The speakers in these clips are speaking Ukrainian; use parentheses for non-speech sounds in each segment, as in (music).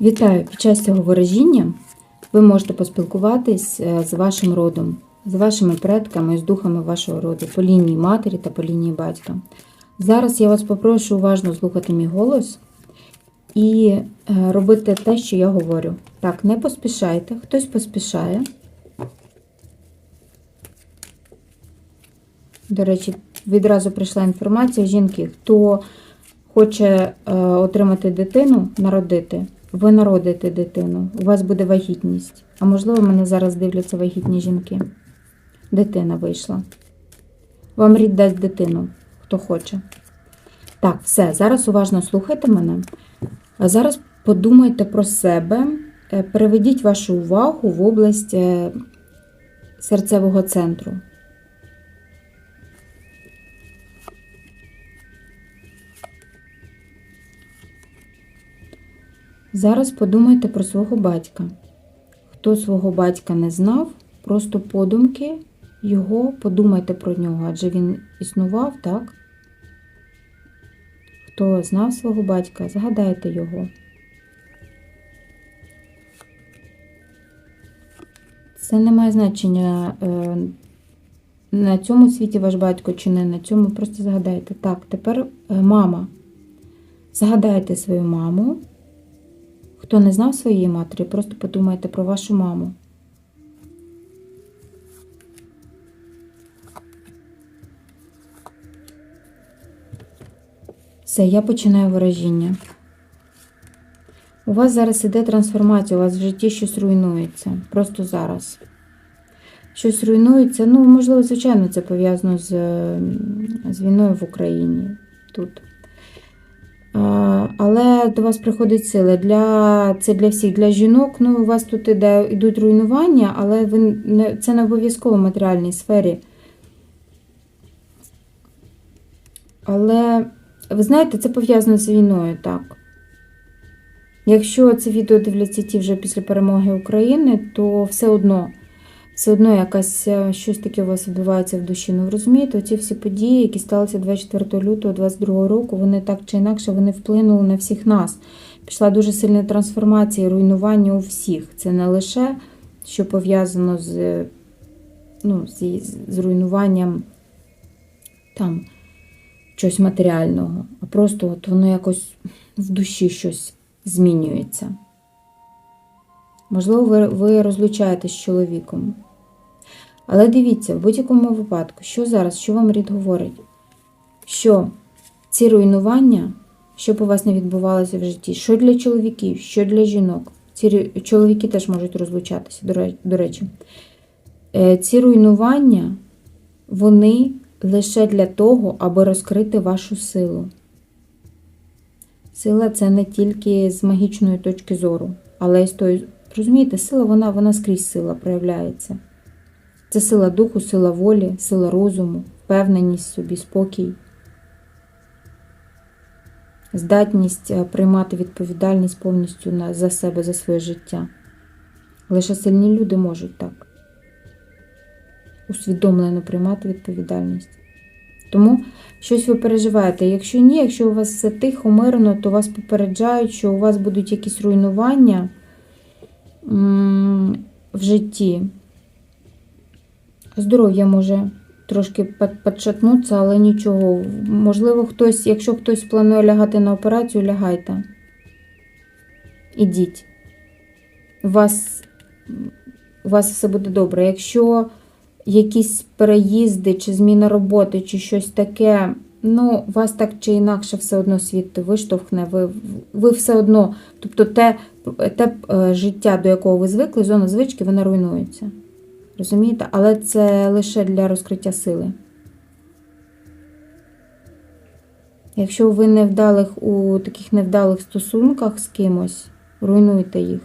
Вітаю! Під час цього ворожіння ви можете поспілкуватись е, з вашим родом, з вашими предками, з духами вашого роду по лінії матері та по лінії батька. Зараз я вас попрошу уважно слухати мій голос і е, робити те, що я говорю. Так, не поспішайте, хтось поспішає. До речі, відразу прийшла інформація жінки, хто хоче е, отримати дитину, народити, ви народите дитину, у вас буде вагітність. А можливо, мене зараз дивляться вагітні жінки. Дитина вийшла. Вам рід дасть дитину, хто хоче. Так, все, зараз уважно слухайте мене. А зараз подумайте про себе, е, переведіть вашу увагу в область е, серцевого центру. Зараз подумайте про свого батька. Хто свого батька не знав, просто подумки його, подумайте про нього, адже він існував, так? Хто знав свого батька, згадайте його. Це не має значення е, на цьому світі ваш батько чи не на цьому, просто згадайте. Так, тепер е, мама. Згадайте свою маму. Хто не знав своєї матері, просто подумайте про вашу маму. Все, я починаю виражіння. У вас зараз іде трансформація, у вас в житті щось руйнується. Просто зараз. Щось руйнується. Ну, можливо, звичайно, це пов'язано з, з війною в Україні тут. Але до вас приходить сила. Для, це для всіх, для жінок. Ну, у вас тут іде, йдуть руйнування, але ви це не обов'язково в матеріальній сфері. Але, ви знаєте, це пов'язано з війною, так. Якщо це відео дивляться ті вже після перемоги України, то все одно, все одно якась е, щось таке у вас відбувається в душі. Ну, ви розумієте, оці всі події, які сталися 24 лютого 2022 року, вони так чи інакше вони вплинули на всіх нас. Пішла дуже сильна трансформація, руйнування у всіх. Це не лише що пов'язано з, ну, з, з руйнуванням там чогось матеріального, а просто от воно якось в душі щось змінюється. Можливо, ви, ви розлучаєтесь з чоловіком. Але дивіться, в будь-якому випадку, що зараз, що вам рід говорить? Що ці руйнування, що б у вас не відбувалося в житті, що для чоловіків, що для жінок. Ці чоловіки теж можуть розлучатися, до речі. Е, Ці руйнування, вони лише для того, аби розкрити вашу силу. Сила це не тільки з магічної точки зору, але й з тої. Розумієте, сила вона, вона скрізь сила проявляється. Це сила духу, сила волі, сила розуму, впевненість собі, спокій, здатність е, приймати відповідальність повністю за себе, за своє життя. Лише сильні люди можуть так усвідомлено приймати відповідальність. Тому щось ви переживаєте. Якщо ні, якщо у вас все тихо, мирно, то вас попереджають, що у вас будуть якісь руйнування в житті. Здоров'я може трошки подшатнутися, але нічого. Можливо, хтось, якщо хтось планує лягати на операцію, лягайте. Ідіть. У вас, у вас все буде добре. Якщо якісь переїзди, чи зміна роботи, чи щось таке, ну, вас так чи інакше все одно світ виштовхне, ви, ви все одно, тобто те, те е, життя, до якого ви звикли, зона звички, вона руйнується. Розумієте? Але це лише для розкриття сили. Якщо ви невдалих у таких невдалих стосунках з кимось, руйнуйте їх.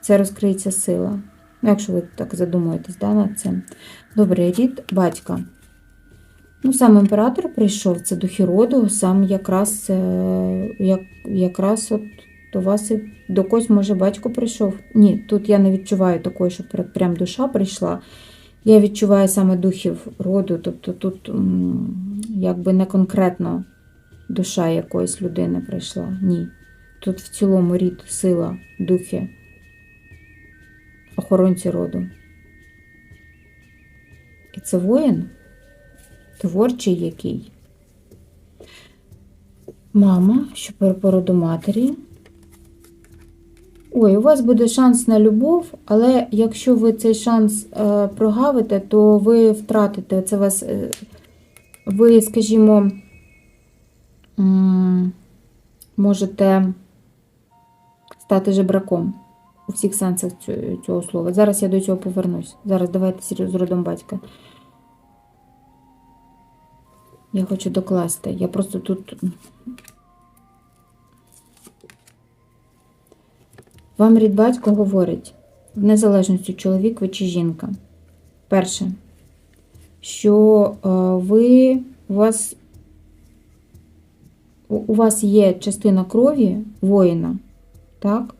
Це розкриється сила. Ну, якщо ви так задумуєтесь да, над цим. Добре, рід батька. Ну, сам імператор прийшов, це духи роду, сам якраз, е, як, якраз от до вас і до когось, може, батько прийшов. Ні, тут я не відчуваю такої, що прям душа прийшла. Я відчуваю саме духів роду, тобто тут якби не конкретно душа якоїсь людини прийшла. Ні. Тут в цілому рід, сила, духи, охоронці роду. І це воїн? Творчий який? Мама, що по породу матері. Ой, у вас буде шанс на любов, але якщо ви цей шанс е, прогавите, то ви втратите. Це вас, е, ви, скажімо, можете стати жебраком у всіх сенсах цього слова. Зараз я до цього повернусь. Зараз давайте з родом батька. Я хочу докласти. Я просто тут. Вам рід батько говорить, в незалежності чоловік ви чи жінка. Перше, що е, ви у вас, у вас є частина крові воїна, так?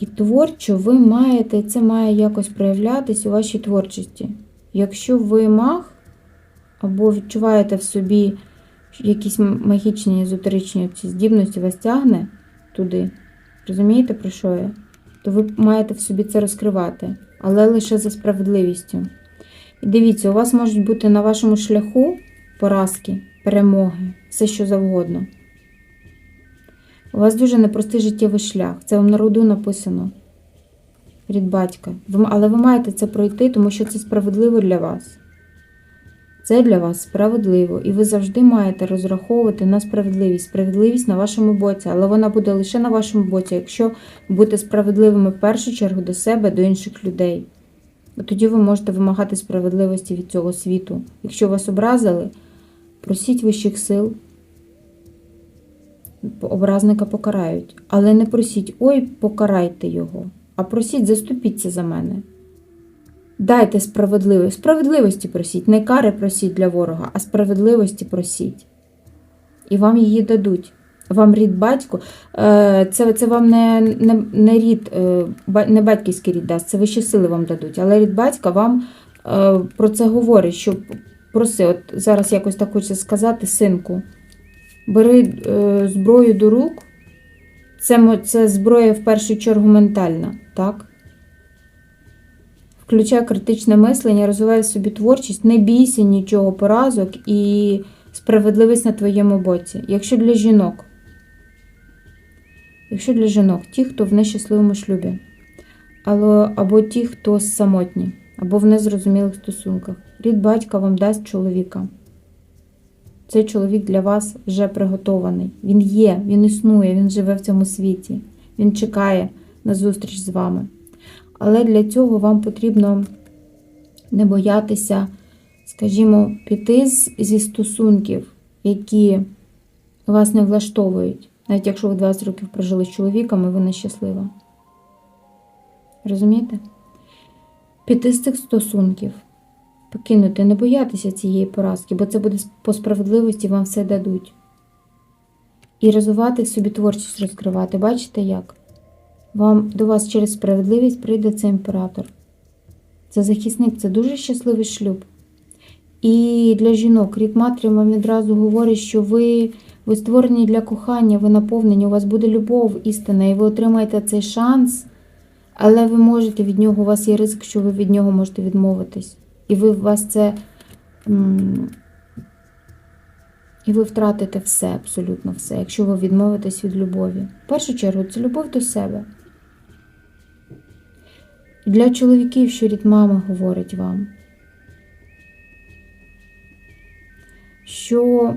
І творчо ви маєте, це має якось проявлятись у вашій творчості. Якщо ви маг, або відчуваєте в собі якісь магічні езотеричні здібності, вас тягне туди, розумієте, про що я? То ви маєте в собі це розкривати, але лише за справедливістю. І дивіться, у вас можуть бути на вашому шляху поразки, перемоги, все що завгодно. У вас дуже непростий життєвий шлях. Це вам на роду написано. Рід батька. Але ви маєте це пройти, тому що це справедливо для вас. Це для вас справедливо, і ви завжди маєте розраховувати на справедливість. Справедливість на вашому боці, але вона буде лише на вашому боці, якщо бути справедливими в першу чергу до себе, до інших людей. Тоді ви можете вимагати справедливості від цього світу. Якщо вас образили, просіть вищих сил, образника покарають. Але не просіть, ой, покарайте його, а просіть, заступіться за мене. Дайте справедливості. Справедливості просіть, не кари просіть для ворога, а справедливості просіть. І вам її дадуть. Вам рід батько, е, це, це вам не, не, не рід, е, не батьківський рід дасть, це вищі сили вам дадуть. Але рід батька вам е, про це говорить, що проси, от зараз якось так хочеться сказати, синку, бери зброю до рук, це, це зброя в першу чергу ментальна, так? Включай критичне мислення, розвивай в собі творчість, не бійся нічого поразок і справедливість на твоєму боці. Якщо для жінок, якщо для жінок, ті, хто в нещасливому шлюбі, або, або ті, хто самотні, або в незрозумілих стосунках, рід батька вам дасть чоловіка. Цей чоловік для вас вже приготований. Він є, він існує, він живе в цьому світі. Він чекає на зустріч з вами. Але для цього вам потрібно не боятися, скажімо, піти зі стосунків, які вас не влаштовують, навіть якщо ви 20 років прожили з чоловіком і ви нещаслива. Розумієте? Піти з цих стосунків, покинути, не боятися цієї поразки, бо це буде по справедливості, вам все дадуть. І розвивати собі творчість розкривати. Бачите як? Вам до вас через справедливість прийде цей імператор. Це захисник, це дуже щасливий шлюб. І для жінок рік матері вам відразу говорить, що ви, ви створені для кохання, ви наповнені, у вас буде любов, істина, і ви отримаєте цей шанс, але ви можете від нього, у вас є ризик, що ви від нього можете відмовитись. І ви вас це. І ви втратите все, абсолютно все, якщо ви відмовитесь від любові. В першу чергу, це любов до себе. Для чоловіків, що рід мами говорить вам, що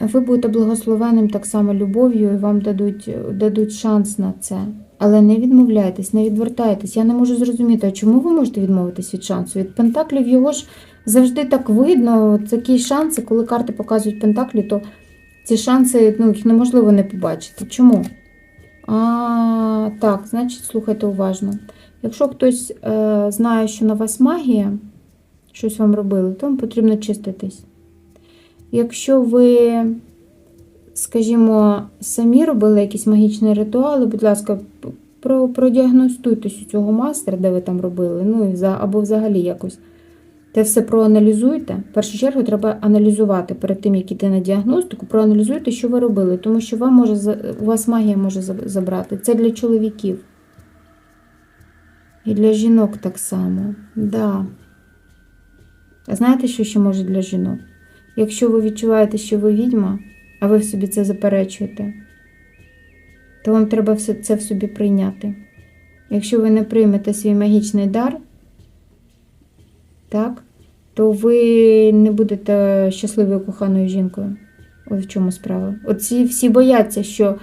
ви будете благословенним так само любов'ю, і вам дадуть, дадуть шанс на це. Але не відмовляйтесь, не відвертайтесь. Я не можу зрозуміти, а чому ви можете відмовитись від шансу? Від пентаклів його ж завжди так видно. Такі шанси, коли карти показують пентаклі, то ці шанси ну, їх неможливо не побачити. Чому? А, так, значить, слухайте уважно. Якщо хтось е, знає, що на вас магія, щось вам робили, то вам потрібно чиститись. Якщо ви, скажімо, самі робили якісь магічні ритуали, будь ласка, про, продіагностуйтесь у цього майстра, де ви там робили, ну або взагалі якось Те все проаналізуйте. В першу чергу треба аналізувати перед тим, як іти на діагностику, проаналізуйте, що ви робили, тому що вам може, у вас магія може забрати. Це для чоловіків. І для жінок так само. Да. А знаєте, що ще може для жінок? Якщо ви відчуваєте, що ви відьма, а ви в собі це заперечуєте, то вам треба все це в собі прийняти. Якщо ви не приймете свій магічний дар, так, то ви не будете щасливою коханою жінкою. Ось в чому справа. Оці всі бояться, що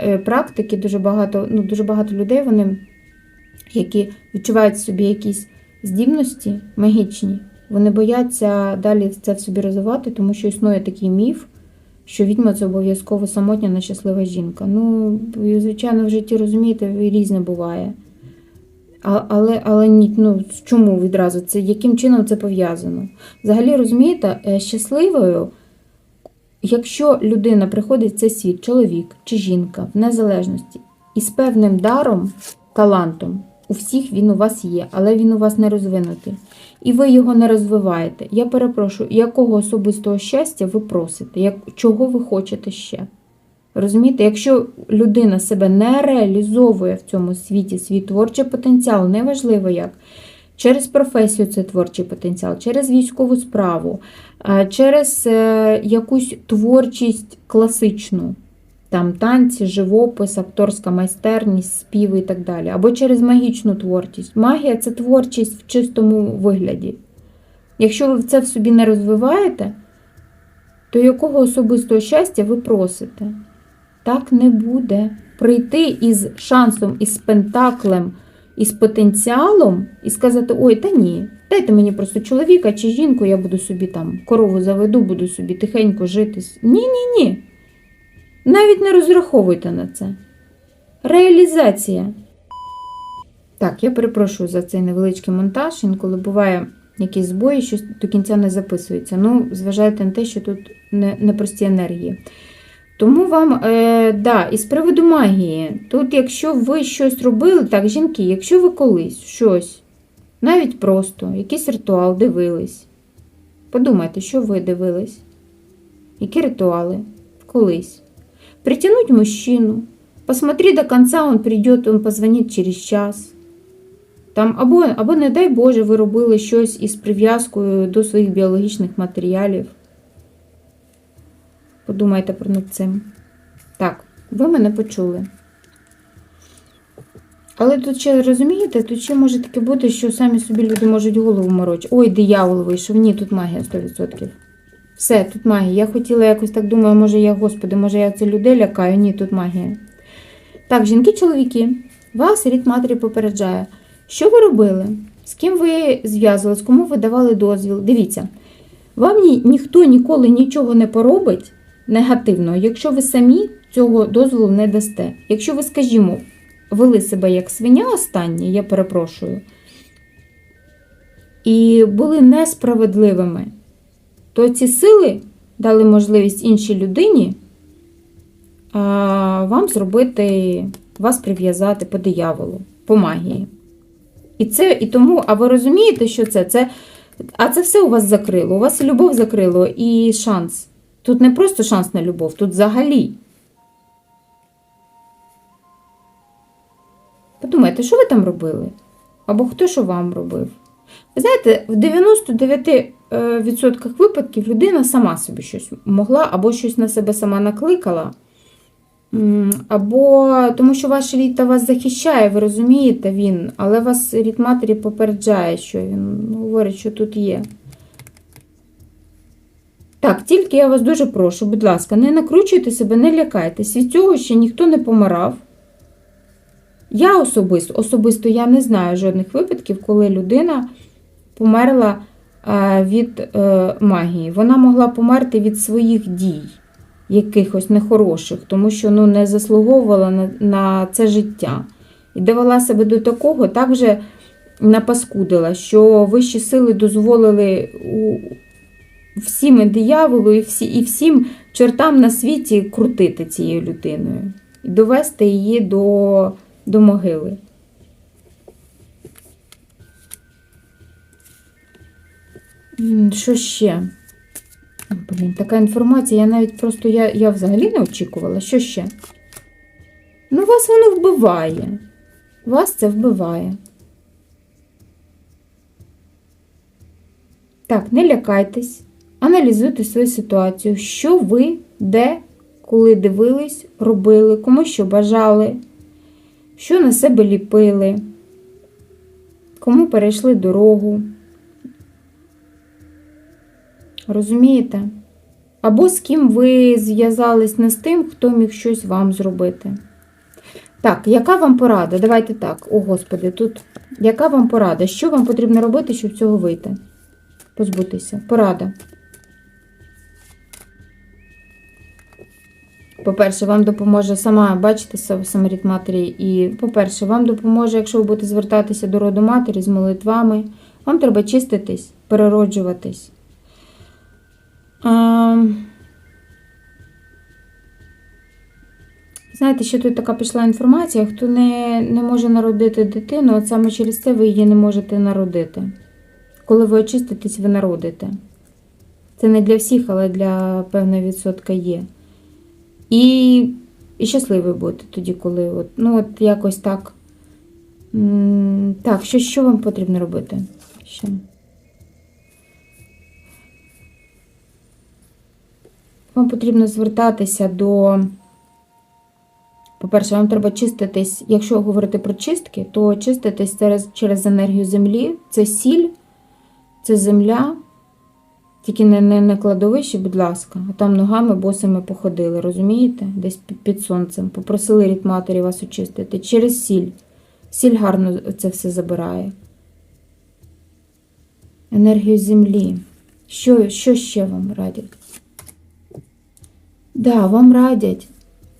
е, практики дуже багато, ну, дуже багато людей, вони, які відчувають в собі якісь здібності магічні, вони бояться далі це в собі розвивати, тому що існує такий міф, що відьма це обов'язково самотня нещаслива жінка. Ну, звичайно, в житті розумієте, різне буває. А, але але ні, ну, чому відразу? Це яким чином це пов'язано? Взагалі, розумієте, е, щасливою, якщо людина приходить в цей світ, чоловік чи жінка, в незалежності, і з певним даром, талантом, у всіх він у вас є, але він у вас не розвинутий. І ви його не розвиваєте. Я перепрошую, якого особистого щастя ви просите? Як, чого ви хочете ще? Розумієте, якщо людина себе не реалізовує в цьому світі, свій творчий потенціал, неважливо як, через професію це творчий потенціал, через військову справу, через е, якусь творчість класичну, там танці, живопис, акторська майстерність, співи і так далі, або через магічну творчість. Магія це творчість в чистому вигляді. Якщо ви це в собі не розвиваєте, то якого особистого щастя ви просите? Так не буде. Прийти із шансом, із пентаклем, із потенціалом і сказати: ой, та ні, дайте мені просто чоловіка чи жінку, я буду собі там корову заведу, буду собі тихенько жити. Ні, ні, ні. Навіть не розраховуйте на це. Реалізація. Так, я перепрошую за цей невеличкий монтаж. Інколи буває якісь збої, щось до кінця не записується. Ну, зважайте на те, що тут не- непрості енергії. Тому вам, е, да, і з приводу магії, тут, якщо ви щось робили, так, жінки, якщо ви колись щось, навіть просто, якийсь ритуал дивились, подумайте, що ви дивились, які ритуали колись. Притянуть мужчину, посмотри до конца, он придет, он позвонит через час. Там, або, або, не дай Боже, ви робили щось із прив'язкою до своїх біологічних матеріалів. Подумайте про над цим. Так, ви мене почули. Але тут ще розумієте, тут ще може таке бути, що самі собі люди можуть голову морочити. Ой, диявол вийшов. Ні, тут магія 100%. Все, тут магія. Я хотіла якось так думаю, може я, господи, може я це людей лякаю. Ні, тут магія. Так, жінки-чоловіки, вас рід матері попереджає. Що ви робили? З ким ви зв'язувались, кому ви давали дозвіл? Дивіться, вам ні, ніхто ніколи нічого не поробить негативного, якщо ви самі цього дозволу не дасте. Якщо ви, скажімо, вели себе як свиня останні, я перепрошую, і були несправедливими, то ці сили дали можливість іншій людині вам зробити, вас прив'язати по дияволу, по магії. І це, і тому, а ви розумієте, що це? це? А це все у вас закрило. У вас і любов закрило, і шанс. Тут не просто шанс на любов, тут взагалі. Подумайте, що ви там робили? Або хто що вам робив? Ви знаєте, в 99% випадків людина сама собі щось могла, або щось на себе сама накликала. Або тому, що ваш рід та вас захищає, ви розумієте він, але вас рід матері попереджає, що він говорить, що тут є. Так, тільки я вас дуже прошу, будь ласка, не накручуйте себе, не лякайтесь. Від цього ще ніхто не помирав. Я особисто, особисто я не знаю жодних випадків, коли людина померла е, від е, магії. Вона могла померти від своїх дій, якихось нехороших, тому що ну, не заслуговувала на, на це життя. І довела себе до такого, так вже напаскудила, що вищі сили дозволили у, всім і дияволу, і, всі, і всім чортам на світі крутити цією людиною і довести її до, до могили. Що ще? Блін, така інформація, я навіть просто я, я взагалі не очікувала. Що ще? Ну, вас воно вбиває. Вас це вбиває. Так, не лякайтесь, аналізуйте свою ситуацію, що ви, де, коли дивились, робили, кому що бажали, що на себе ліпили, кому перейшли дорогу. Розумієте? Або з ким ви зв'язались не з тим, хто міг щось вам зробити. Так, яка вам порада? Давайте так. О, Господи, тут. Яка вам порада? Що вам потрібно робити, щоб цього вийти? Позбутися. Порада. По-перше, вам допоможе сама, бачите, сам- самаріт матері. І, по-перше, вам допоможе, якщо ви будете звертатися до роду матері з молитвами. Вам треба чиститись, перероджуватись. А, знаєте, ще тут така пішла інформація, хто не, не може народити дитину, от саме через це ви її не можете народити. Коли ви очиститесь, ви народите. Це не для всіх, але для певного відсотка є. І, і щасливі будете тоді, коли от, ну, от якось так. Так, що, що вам потрібно робити? Ще. Вам потрібно звертатися до. По-перше, вам треба чиститись, якщо говорити про чистки, то чиститись через, через енергію землі. Це сіль, це земля. Тільки не, не, не кладовище, будь ласка, а там ногами босими походили, розумієте? Десь під, під сонцем. Попросили рід матері вас очистити. Через сіль. Сіль гарно це все забирає. Енергію землі. Що, що ще вам радять? Да, вам радять.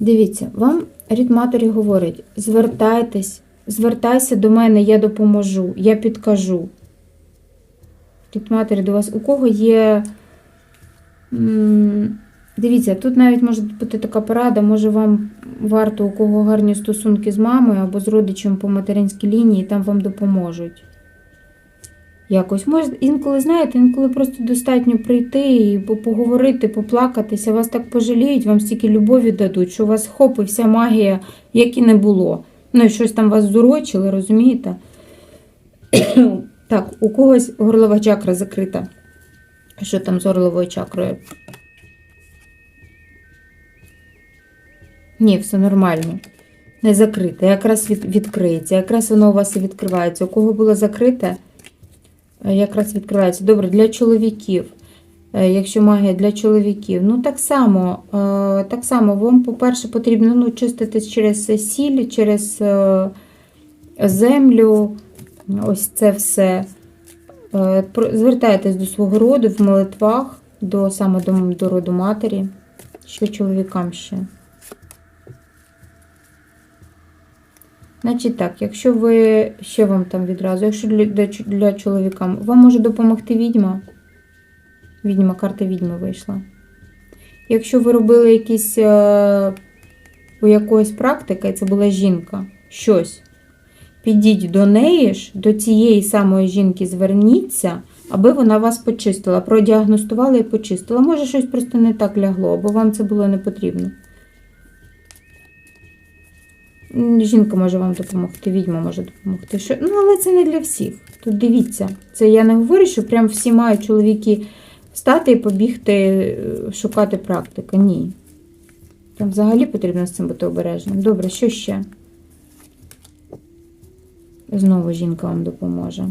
Дивіться, вам рід матері говорить: звертайтесь, звертайся до мене, я допоможу, я підкажу. Рід матері до вас, у кого є. Дивіться, тут навіть може бути така порада, може вам варто, у кого гарні стосунки з мамою або з родичем по материнській лінії, там вам допоможуть. Якось, може, інколи, знаєте, інколи просто достатньо прийти і поговорити, поплакатися, вас так пожаліють, вам стільки любові дадуть, що у вас хоп і вся магія, як і не було. Ну і щось там вас зурочили, розумієте? (clears throat) так, у когось горлова чакра закрита. Що там з горловою чакрою? Ні, все нормально. Не закрите, якраз від, відкриється, якраз воно у вас і відкривається. У кого було закрите, якраз відкривається. Добре, для чоловіків. Е, Якщо магія для чоловіків, ну так само, е, так само вам, по-перше, потрібно ну, чиститись через сіль, через е, землю, ось це все. Е, Звертайтесь до свого роду в молитвах, до, саме до, до роду матері. Що чоловікам ще? Значить так, якщо ви, що вам там відразу, якщо для, для, чоловіка, вам може допомогти відьма. Відьма, карта відьми вийшла. Якщо ви робили якісь е, у якоїсь практики, і це була жінка, щось, підіть до неї ж, до цієї самої жінки зверніться, аби вона вас почистила, продіагностувала і почистила. Може, щось просто не так лягло, або вам це було не потрібно. Жінка може вам допомогти, відьма може допомогти. Що... Ну, але це не для всіх. Тут дивіться, це я не говорю, що прям всі мають чоловіки встати і побігти е, шукати практику. Ні. Там взагалі потрібно з цим бути обережним. Добре, що ще? Знову жінка вам допоможе.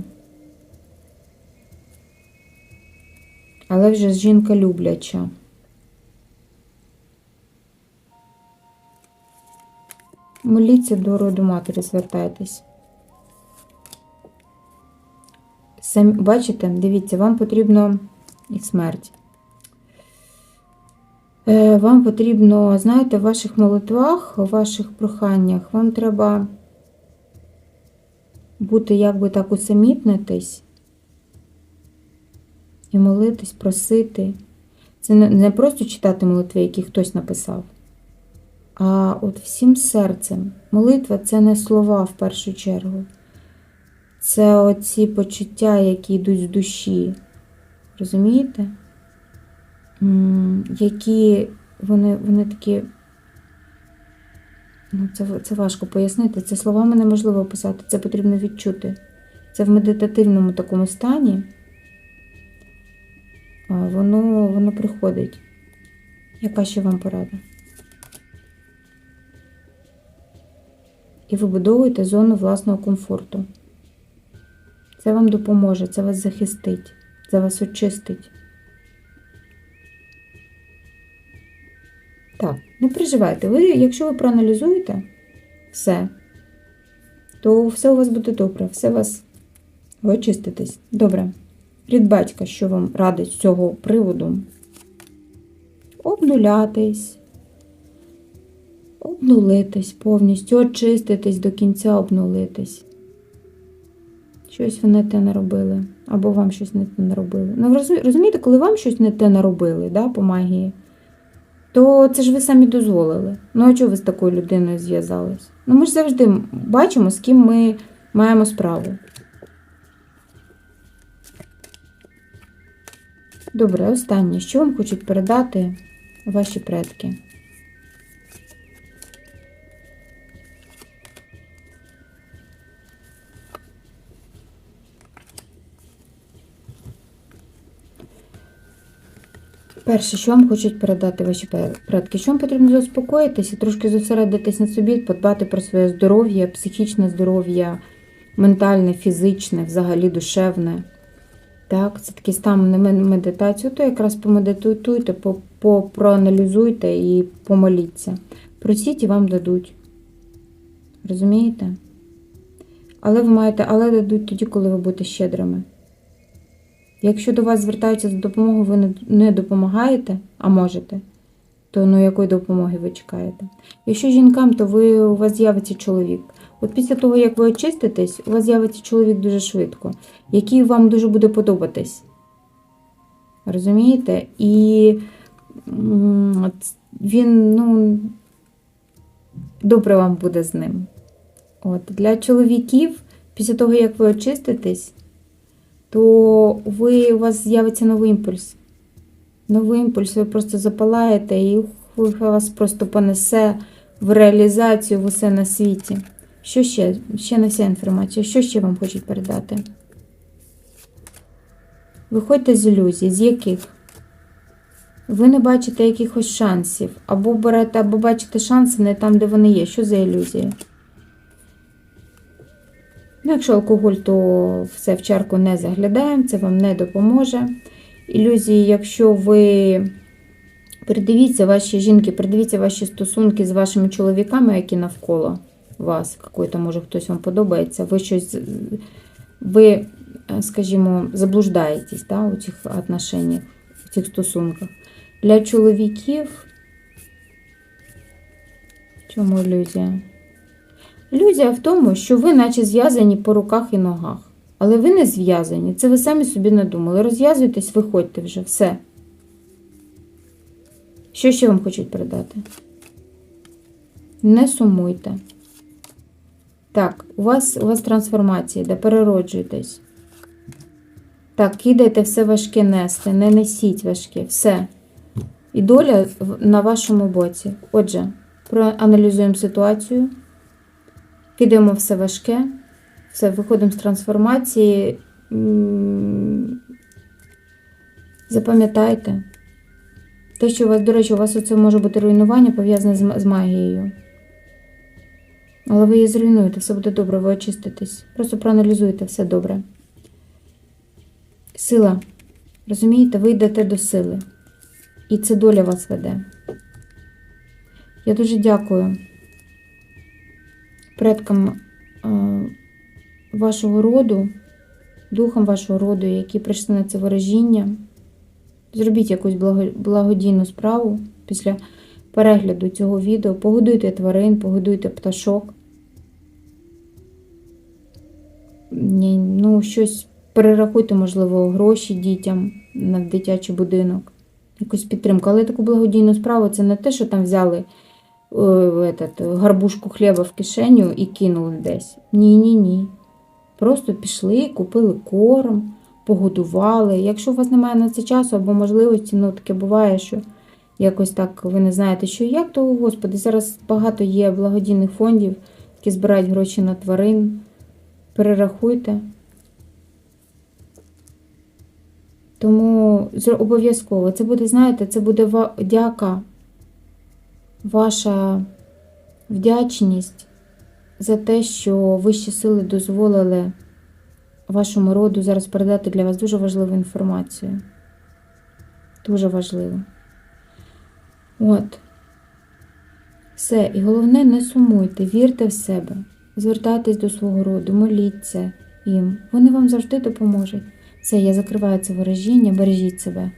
Але вже жінка любляча. Моліться до роду матері, звертайтесь. Самі, бачите, дивіться, вам потрібно і смерть. Е, Вам потрібно, знаєте, в ваших молитвах, в ваших проханнях, вам треба бути, якби так усамітнитись і молитись, просити. Це не, не просто читати молитви, які хтось написав, а от всім серцем. Молитва це не слова в першу чергу. Це оці почуття, які йдуть з душі. Розумієте? Які вони, вони такі. Ну, це, це важко пояснити. Це словами неможливо описати, це потрібно відчути. Це в медитативному такому стані. Воно, воно приходить. Яка ще вам порада? І вибудовуєте зону власного комфорту. Це вам допоможе, це вас захистить, це вас очистить. Так, не переживайте. Ви, якщо ви проаналізуєте все, то все у вас буде добре, все вас ви очиститесь. Добре. Рід батька, що вам радить з цього приводу? Обнулятись, обнулитись повністю, очиститись до кінця, обнулитись. Щось ви не те наробили, або вам щось не те наробили. Ну, розумієте, коли вам щось не те наробили, да, по магії, то це ж ви самі дозволили. Ну, а чого ви з такою людиною зв'язались? Ну, ми ж завжди бачимо, з ким ми маємо справу. Добре, останнє. Що вам хочуть передати ваші предки? Перше, що вам хочуть передати ваші предки? Що вам потрібно заспокоїтися, трошки зосередитись на собі, подбати про своє здоров'я, психічне здоров'я, ментальне, фізичне, взагалі душевне. Так, це такий стан на медитацію, то якраз помедитуйте, по- по- проаналізуйте і помоліться. Просіть і вам дадуть. Розумієте? Але ви маєте, але дадуть тоді, коли ви будете щедрими. Якщо до вас звертаються за допомогою, ви не, допомагаєте, а можете, то ну якої допомоги ви чекаєте? Якщо жінкам, то ви, у вас з'явиться чоловік. От після того, як ви очиститесь, у вас з'явиться чоловік дуже швидко, який вам дуже буде подобатись. Розумієте? І він, ну, добре вам буде з ним. От, для чоловіків, після того, як ви очиститесь, то ви, у вас з'явиться новий імпульс. Новий імпульс, ви просто запалаєте і вас просто понесе в реалізацію в усе на світі. Що ще? Ще не вся інформація. Що ще вам хочуть передати? Виходьте з ілюзій. З яких? Ви не бачите якихось шансів. Або берете, або бачите шанси не там, де вони є. Що за ілюзії? Ну, якщо алкоголь, то все в чарку не заглядаємо, це вам не допоможе. Ілюзії, якщо ви придивіться ваші жінки, придивіться ваші стосунки з вашими чоловіками, які навколо вас, какой-то, може, хтось вам подобається, ви щось, ви, е, скажімо, заблуждаєтесь да, у цих отношеннях, у цих стосунках. Для чоловіків, чому ілюзія? Ілюзія в тому, що ви наче зв'язані по руках і ногах. Але ви не зв'язані. Це ви самі собі надумали. Розв'язуйтесь, виходьте вже, все. Що ще вам хочуть передати? Не сумуйте. Так, у вас, у вас трансформація йде, перероджуйтесь. Так, кидайте все важке нести, не несіть важке, все. І доля на вашому боці. Отже, проаналізуємо ситуацію. Кидаємо все важке, все, виходимо з трансформації. Запам'ятайте. Те, що у вас, до речі, у вас оце може бути руйнування пов'язане з, магією. Але ви її зруйнуєте, все буде добре, ви очиститесь. Просто проаналізуйте все добре. Сила. Розумієте, ви йдете до сили. І це доля вас веде. Я дуже дякую предкам е, вашого роду, духам вашого роду, які прийшли на це ворожіння. Зробіть якусь благодійну справу після перегляду цього відео. Погодуйте тварин, погодуйте пташок. Ну, щось перерахуйте, можливо, гроші дітям на дитячий будинок. Якусь підтримку. Але таку благодійну справу це не те, що там взяли этот, гарбушку хліба в кишеню і кинули десь. Ні, ні, ні. Просто пішли, купили корм, погодували. Якщо у вас немає на це часу або можливості, ну таке буває, що якось так ви не знаєте, що як, то, господи, зараз багато є благодійних фондів, які збирають гроші на тварин. Перерахуйте. Тому обов'язково це буде, знаєте, це буде дяка, ваша вдячність за те, що вищі сили дозволили вашому роду зараз передати для вас дуже важливу інформацію. Дуже важливо. От. Все. І головне, не сумуйте, вірте в себе, звертайтесь до свого роду, моліться їм. Вони вам завжди допоможуть. Все, я закриваю це ворожіння, бережіть себе.